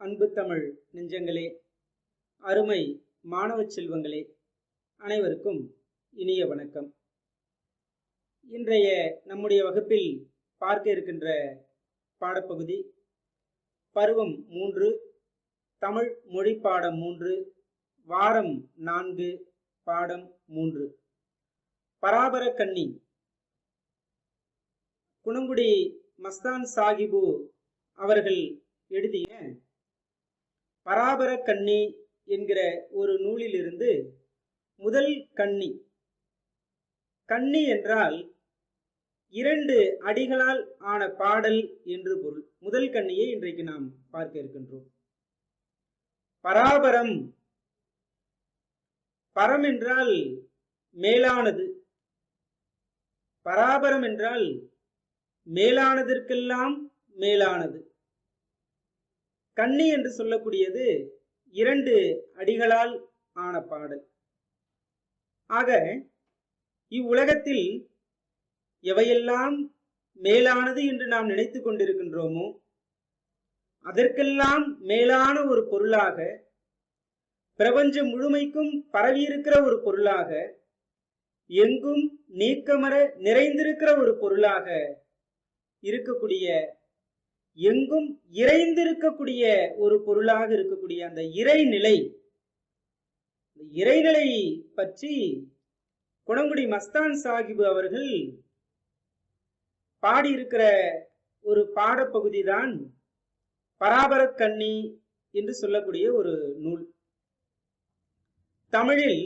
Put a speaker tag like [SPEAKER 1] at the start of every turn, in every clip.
[SPEAKER 1] அன்பு தமிழ் நெஞ்சங்களே அருமை மாணவ செல்வங்களே அனைவருக்கும் இனிய வணக்கம். இன்றைய நம்முடைய வகுப்பில் பார்க்க இருக்கின்ற பாடப்பகுதி பருவம் மூன்று தமிழ் மொழி பாடம் மூன்று வாரம் நான்கு பாடம் மூன்று. பராபர கன்னி. குணங்குடி மஸ்தான் சாஹிபு அவர்கள் எழுதிய பராபர கண்ணி என்கிற ஒரு நூலிலிருந்து முதல் கன்னி கன்னி என்றால் இரண்டு அடிகளால் ஆன பாடல் என்று பொருள். முதல் கன்னியை இன்றைக்கு நாம் பார்க்க இருக்கின்றோம். பராபரம். பரம் என்றால் மேலானது. பராபரம் என்றால் மேலானதற்கெல்லாம் மேலானது. கன்னி என்று சொல்லக்கூடியது இரண்டு அடிகளால் ஆன பாடல். ஆக இவ்வுலகத்தில் எவையெல்லாம் மேலானது என்று நாம் நினைத்து கொண்டிருக்கின்றோமோ அதற்கெல்லாம் மேலான ஒரு பொருளாக பிரபஞ்சம் முழுமைக்கும் பரவியிருக்கிற ஒரு பொருளாக எங்கும் நீக்கமர நிறைந்திருக்கிற ஒரு பொருளாக இருக்கக்கூடிய எங்கும் இறைந்திருக்கக்கூடிய ஒரு பொருளாக இருக்கக்கூடிய அந்த இறைநிலை இறைநிலை பற்றி குணங்குடி மஸ்தான் சாஹிப் அவர்கள் பாடியிருக்கிற ஒரு பாடப்பகுதி தான் பராபரக்கண்ணி என்று சொல்லக்கூடிய ஒரு நூல். தமிழில்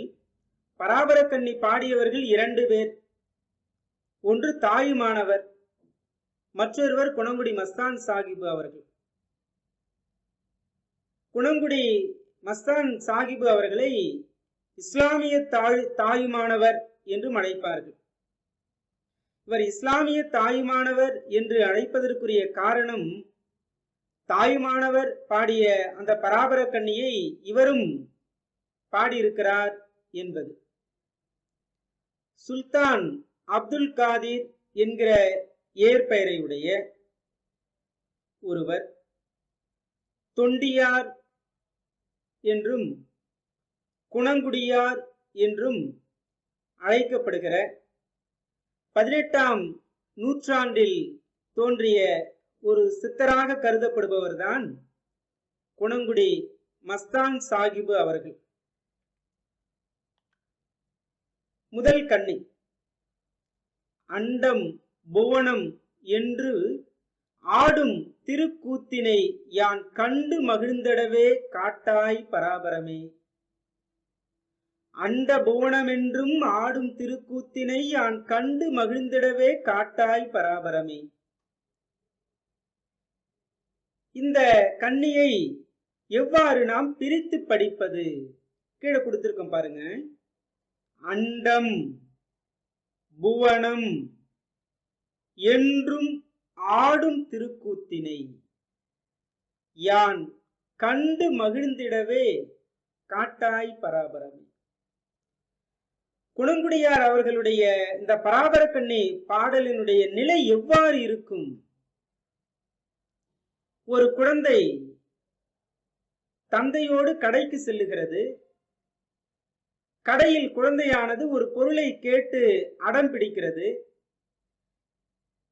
[SPEAKER 1] பராபரக்கண்ணி பாடியவர்கள் இரண்டு பேர் ஒன்று தாயுமானவர் மற்றொருவர் குணங்குடி மஸ்தான் சாஹிப் அவர்கள். குணங்குடி மஸ்தான் சாஹிப் அவர்களை இஸ்லாமிய தாய் தாயுமானவர் என்றும் அழைப்பார்கள். இவர் இஸ்லாமிய தாயுமானவர் என்று அழைப்பதற்குரிய காரணம் தாயுமானவர் பாடிய அந்த பராபர கண்ணியை இவரும் பாடியிருக்கிறார் என்பது. சுல்தான் அப்துல் காதிர் என்கிற ஏற்பெயரையுடைய ஒருவர் தொண்டியார் என்றும் குணங்குடியார் என்றும் அழைக்கப்படுகிற பதினெட்டாம் நூற்றாண்டில் தோன்றிய ஒரு சித்தராக கருதப்படுபவர்தான் குணங்குடி மஸ்தான் சாஹிபு அவர்கள். முதல் கண்ணி அண்டம் புவனம் என்று ஆடும் திருக்கூத்தினை யான் கண்டு மகிழ்ந்திடவே காட்டாய் பராபரமே. அண்ட புவனமென்றும் ஆடும் திருக்கூத்தினை யான் கண்டு மகிழ்ந்திடவே காட்டாய் பராபரமே. இந்த கண்ணியை எவ்வாறு நாம் பிரித்து படிப்பது? கீழே கொடுத்திருக்கோம் பாருங்க. அண்டம் புவனம் என்றும் ஆடும் திருக்கூத்தினை. யான் கண்டு மகிழ்ந்திடவே காட்டாய் பராபரமே. குணங்குடியார் அவர்களுடைய இந்த பராபர கண்ணி பாடலினுடைய நிலை எவ்வாறு இருக்கும்? ஒரு குழந்தை தந்தையோடு கடைக்கு செல்லுகிறது. கடையில் குழந்தையானது ஒரு பொருளை கேட்டு அடம் பிடிக்கிறது.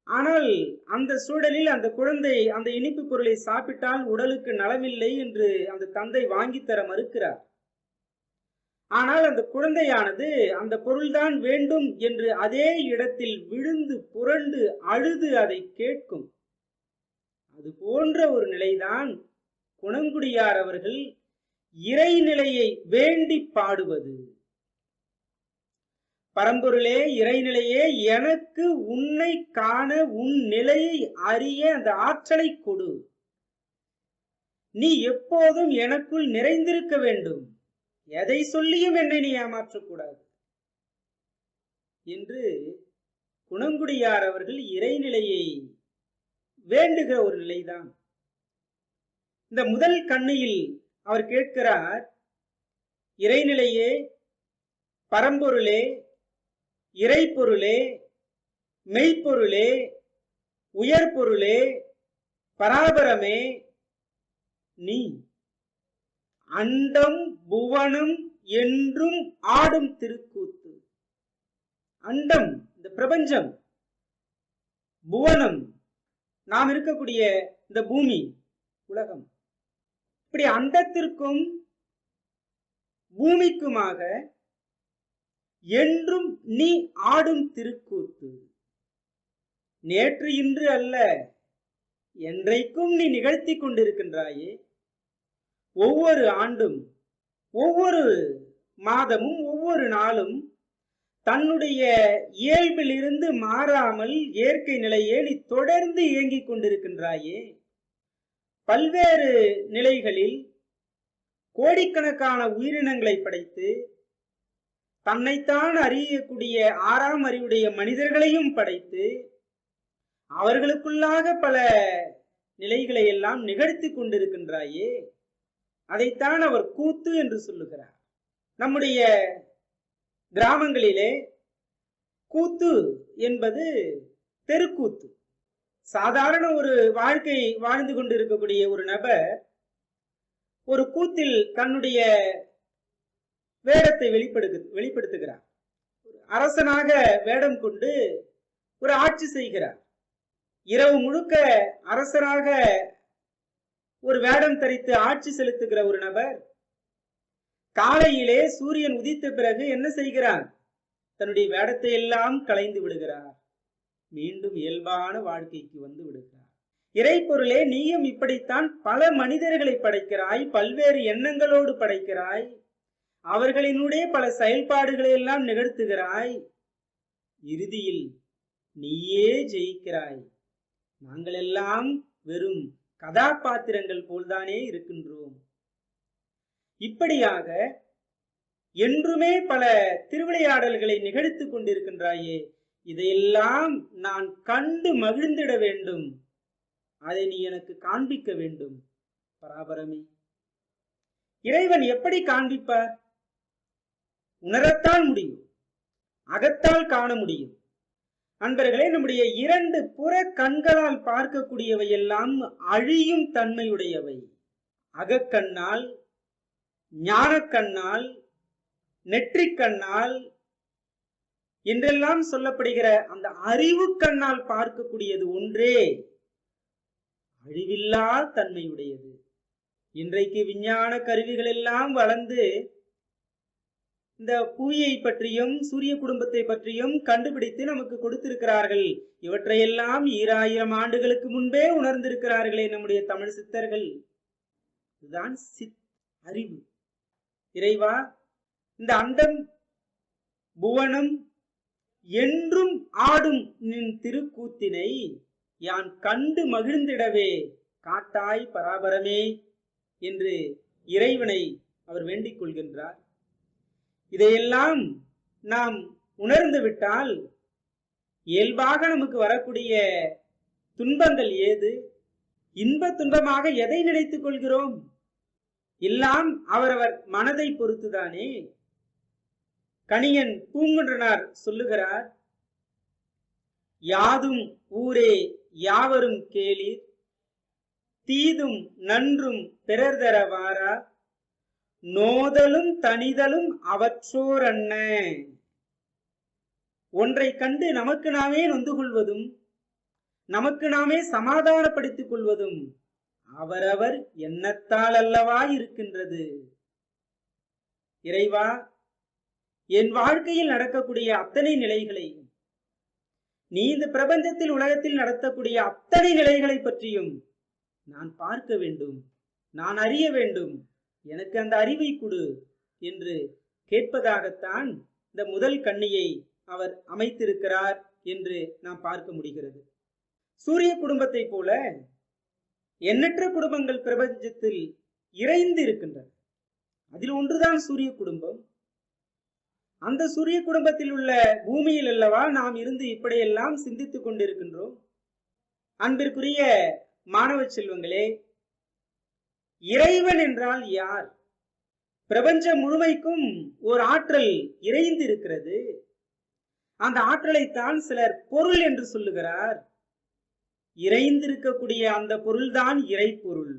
[SPEAKER 1] ஆனால் அந்த சூழலில் அந்த குழந்தை அந்த இனிப்பு பொருளை சாப்பிட்டால் உடலுக்கு நலமில்லை என்று அந்த தந்தை வாங்கி தர மறுக்கிறார். ஆனால் அந்த குழந்தையானது அந்த பொருள்தான் வேண்டும் என்று அதே இடத்தில் விழுந்து புரண்டு அழுது அதை கேட்கும். அது போன்ற ஒரு நிலைதான் குணங்குடியார் அவர்கள் இறைநிலையை வேண்டி பாடுவது. பரம்பொருளே இறைநிலையே எனக்கு உன்னை காண உன் நிலையை அறிய அந்த ஆற்றலை கொடு. நீ எப்போதும் எனக்குள் நிறைந்திருக்க வேண்டும். எதை சொல்லியும் என்னை நீ ஏமாற்றக்கூடாது. என்று குணங்குடியார் அவர்கள் இறைநிலையை வேண்டுகிற ஒரு நிலைதான். இந்த முதல் கண்ணியில் அவர் கேட்கிறார் இறைநிலையே பரம்பொருளே இறைப்பொருளே மெய்ப்பொருளே உயர்பொருளே பராபரமே நீ. அண்டம் புவனம் என்றும் ஆடும் திருக்கூத்து. அண்டம் இந்த பிரபஞ்சம். புவனம் நாம் இருக்கக்கூடிய இந்த பூமி உலகம். இப்படி அண்டத்திற்கும் பூமிக்குமாக என்றும் நீ ஆடும் திருக்கூத்து. நேற்று இன்று அல்ல என்றைக்கும் நீ நிகழ்த்தி கொண்டிருக்கின்றாயே. ஒவ்வொரு ஆண்டும் ஒவ்வொரு மாதமும் ஒவ்வொரு நாளும் தன்னுடைய இயல்பிலிருந்து மாறாமல் இயற்கை நிலையே நீ தொடர்ந்து இயங்கிக் கொண்டிருக்கின்றாயே. பல்வேறு நிலைகளில் கோடிக்கணக்கான உயிரினங்களை படைத்து தன்னைத்தான் அறியக்கூடிய ஆறாம் அறிவுடைய மனிதர்களையும் படைத்து அவர்களுக்குள்ளாக பல நிலைகளை எல்லாம் நிகழ்த்தி கொண்டிருக்கின்றாயே அதைத்தான் அவர் கூத்து என்று சொல்லுகிறார். நம்முடைய கிராமங்களிலே கூத்து என்பது தெருக்கூத்து. சாதாரண ஒரு வாழ்க்கை வாழ்ந்து கொண்டிருக்கக்கூடிய ஒரு நபர் ஒரு கூத்தில் தன்னுடைய வேடத்தை வெளிப்படுத்து வெளிப்படுத்துகிறார். ஒரு அரசனாக வேடம் கொண்டு ஒரு ஆட்சி செய்கிறார். இரவு முழுக்க அரசராக ஒரு வேடம் தரித்து ஆட்சி செலுத்துகிற ஒரு நபர் காலையிலே சூரியன் உதித்த பிறகு என்ன செய்கிறார்? தன்னுடைய வேடத்தை எல்லாம் களைந்து விடுகிறார். மீண்டும் இயல்பான வாழ்க்கைக்கு வந்து விடுகிறார். இறைப்பொருளே நீயும் இப்படித்தான் பல மனிதர்களை படைக்கிறாய் பல்வேறு எண்ணங்களோடு படைக்கிறாய். அவர்களினுடைய பல செயல்பாடுகளை எல்லாம் நிகழ்த்துகிறாய். இறுதியில் நீயே ஜெயிக்கிறாய். நாங்கள் எல்லாம் வெறும் கதாபாத்திரங்கள் போல்தானே இருக்கின்றோம். இப்படியாக என்றுமே பல திருவிளையாடல்களை நிகழ்த்து கொண்டிருக்கின்றாயே இதையெல்லாம் நான் கண்டு மகிழ்ந்திட வேண்டும். அதை நீ எனக்கு காண்பிக்க வேண்டும். பராபரமே. இறைவன் எப்படி காண்பிப்பார்? உணரத்தான் முடியும். அகத்தால் காண முடியும். அன்பர்களே நம்முடைய இரண்டு புற கண்களால் பார்க்கக்கூடியவை எல்லாம் அழியும் தன்மையுடையவை. அகக்கண்ணால் ஞானக்கண்ணால் நெற்றிக்கண்ணால் என்றெல்லாம் சொல்லப்படுகிற அந்த அறிவு கண்ணால் பார்க்கக்கூடியது ஒன்றே அழிவில்லா தன்மையுடையது. இன்றைக்கு விஞ்ஞான கருவிகள் எல்லாம் வளர்ந்து இந்த புவியை பற்றியும் சூரிய குடும்பத்தை பற்றியும் கண்டுபிடித்து நமக்கு கொடுத்திருக்கிறார்கள். இவற்றையெல்லாம் ஈராயிரம் ஆண்டுகளுக்கு முன்பே உணர்ந்திருக்கிறார்களே நம்முடைய தமிழ் சித்தர்கள். இதுதான் சித் அறிவு. இறைவா இந்த அண்டம் புவனம் என்றும் ஆடும் நின் திருக்கூத்தினை யான் கண்டு மகிழ்ந்திடவே. காட்டாய் பராபரமே என்று இறைவனை அவர் வேண்டிக் கொள்கின்றார். இதையெல்லாம் நாம் உணர்ந்து விட்டால் இயல்பாக நமக்கு வரக்கூடிய துன்பங்கள் ஏது? இன்ப துன்பமாக எதை நினைத்துக் கொள்கிறோம்? எல்லாம் அவரவர் மனதை பொறுத்துதானே? கணியன் பூங்குன்றனார் சொல்லுகிறார் யாதும் ஊரே யாவரும் கேளீர் தீதும் நன்றும் பிறர் தர வாரா நோதலும் தனிதலும் அவற்றோர் அண்ண ஒன்றை கண்டு நமக்கு நாமே நொந்து கொள்வதும் நமக்கு நாமே சமாதானப்படுத்திக் கொள்வதும் அவரவர் எண்ணத்தால் அல்லவா இருக்கின்றது. இறைவா என் வாழ்க்கையில் நடக்கக்கூடிய அத்தனை நிலைகளை நீ இந்த பிரபஞ்சத்தில் உலகத்தில் நடத்தக்கூடிய அத்தனை நிலைகளை பற்றியும் நான் பார்க்க வேண்டும் நான் அறிய வேண்டும். எனக்கு அந்த அறிவை கொடு என்று கேட்பதாகத்தான் இந்த முதல் கண்ணியை அவர் அமைத்திருக்கிறார் என்று நாம் பார்க்க முடிகிறது. சூரிய குடும்பத்தை போல எண்ணற்ற குடும்பங்கள் பிரபஞ்சத்தில் இறைந்து இருக்கின்றன. அதில் ஒன்றுதான் சூரிய குடும்பம். அந்த சூரிய குடும்பத்தில் உள்ள பூமியில் அல்லவா நாம் இருந்து இப்படியெல்லாம் சிந்தித்துக் கொண்டிருக்கின்றோம். அன்பிற்குரிய மாணவ செல்வங்களே இறைவன் என்றால் யார்? பிரபஞ்சம் முழுமைக்கும் ஒரு ஆற்றல் இறைந்து இருக்கிறது அந்த ஆற்றலைத்தான் சிலர் பொருள் என்று சொல்லுகிறார். இறைந்திருக்கக்கூடிய அந்த பொருள்தான் இறைப்பொருள்.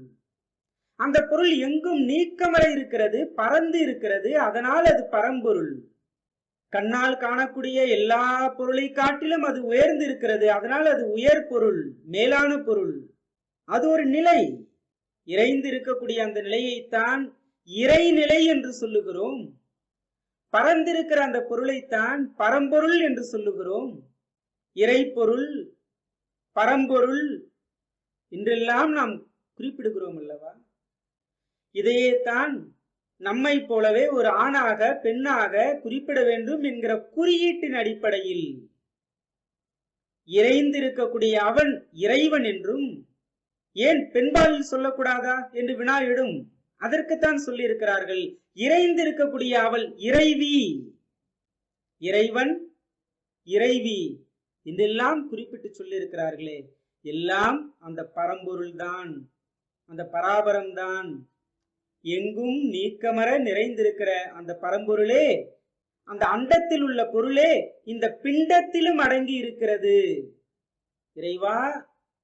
[SPEAKER 1] அந்த பொருள் எங்கும் நீக்கமர இருக்கிறது பறந்து இருக்கிறது அதனால் அது பரம்பொருள். கண்ணால் காணக்கூடிய எல்லா பொருளை காட்டிலும் அது உயர்ந்து இருக்கிறது அதனால் அது உயர் பொருள் மேலான பொருள். அது ஒரு நிலை. இறைந்து இருக்கக்கூடிய அந்த நிலையைத்தான் இறைநிலை என்று சொல்லுகிறோம். பரந்திருக்கிற அந்த பொருளைத்தான் பரம்பொருள் என்று சொல்லுகிறோம். இறைப்பொருள் பரம்பொருள் என்றெல்லாம் நாம் குறிப்பிடுகிறோம் அல்லவா? இதையே தான் நம்மை போலவே ஒரு ஆணாக பெண்ணாக குறிப்பிட வேண்டும் என்கிற குறியீட்டின் அடிப்படையில் இறைந்திருக்கக்கூடிய அவன் இறைவன் என்றும் ஏன் பெண்பாலில் சொல்லக்கூடாதா என்று வினாயிடும் அதற்குத்தான் சொல்லியிருக்கிறார்கள். இறைந்திருக்கக்கூடிய அவள் இறைவி. இறைவன் இறைவி என்றெல்லாம் குறிப்பிட்டு சொல்லியிருக்கிறார்களே. எல்லாம் அந்த பரம்பொருள்தான் அந்த பராபரம்தான் எங்கும் நீக்கமர நிறைந்திருக்கிற அந்த பரம்பொருளே அந்த அண்டத்தில் உள்ள பொருளே இந்த பிண்டத்திலும் அடங்கி இருக்கிறது இறைவா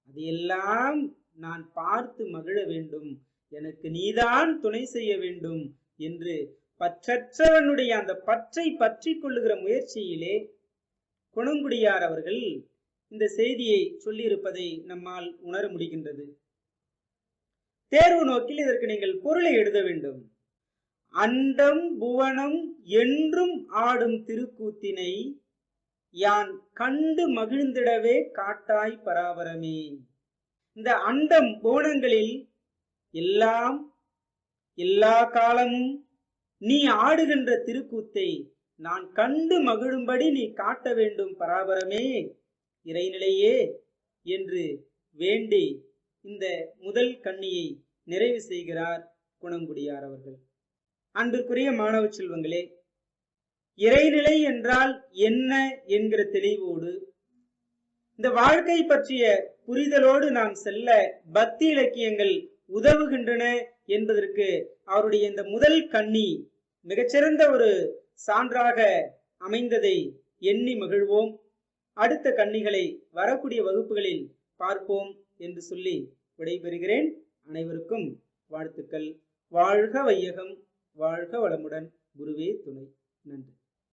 [SPEAKER 1] அதையெல்லாம் நான் பார்த்து மகிழ வேண்டும். எனக்கு நீதான் துணை செய்ய வேண்டும் என்று பற்றற்றவனுடைய அந்த பற்றை பற்றி கொள்ளுகிற முயற்சியிலே குணங்குடியார் அவர்கள் இந்த செய்தியை சொல்லியிருப்பதை நம்மால் உணர முடிகின்றது. தேர்வு நோக்கில் இதற்கு நீங்கள் பொருளை எழுத வேண்டும். அண்டம் புவனம் என்றும் ஆடும் திருக்கூத்தினை யான் கண்டு மகிழ்ந்திடவே காட்டாய் பராபரமே இந்த அண்டம் கோணங்களில் எல்லாம் எல்லா காலமும் நீ ஆடுகின்ற திருக்கூத்தை நான் கண்டு மகிழும்படி நீ காட்ட வேண்டும் பராபரமே. இறைநிலையே என்று வேண்டி இந்த முதல் கண்ணியை நிறைவு செய்கிறார் குணங்குடியார் அவர்கள். அன்பிற்குரிய மாணவ செல்வங்களே இறைநிலை என்றால் என்ன என்கிற தெளிவோடு இந்த வாழ்க்கை பற்றிய புரிதலோடு நாம் செல்ல பக்தி இலக்கியங்கள் உதவுகின்றன என்பதற்கு அவருடைய இந்த முதல் கண்ணி மிகச்சிறந்த ஒரு சான்றாக அமைந்ததை எண்ணி மகிழ்வோம். அடுத்த கன்னிகளை வரக்கூடிய வகுப்புகளில் பார்ப்போம் என்று சொல்லி விடைபெறுகிறேன். அனைவருக்கும் வாழ்த்துக்கள். வாழ்க வையகம். வாழ்க வளமுடன். குருவே துணை. நன்றி.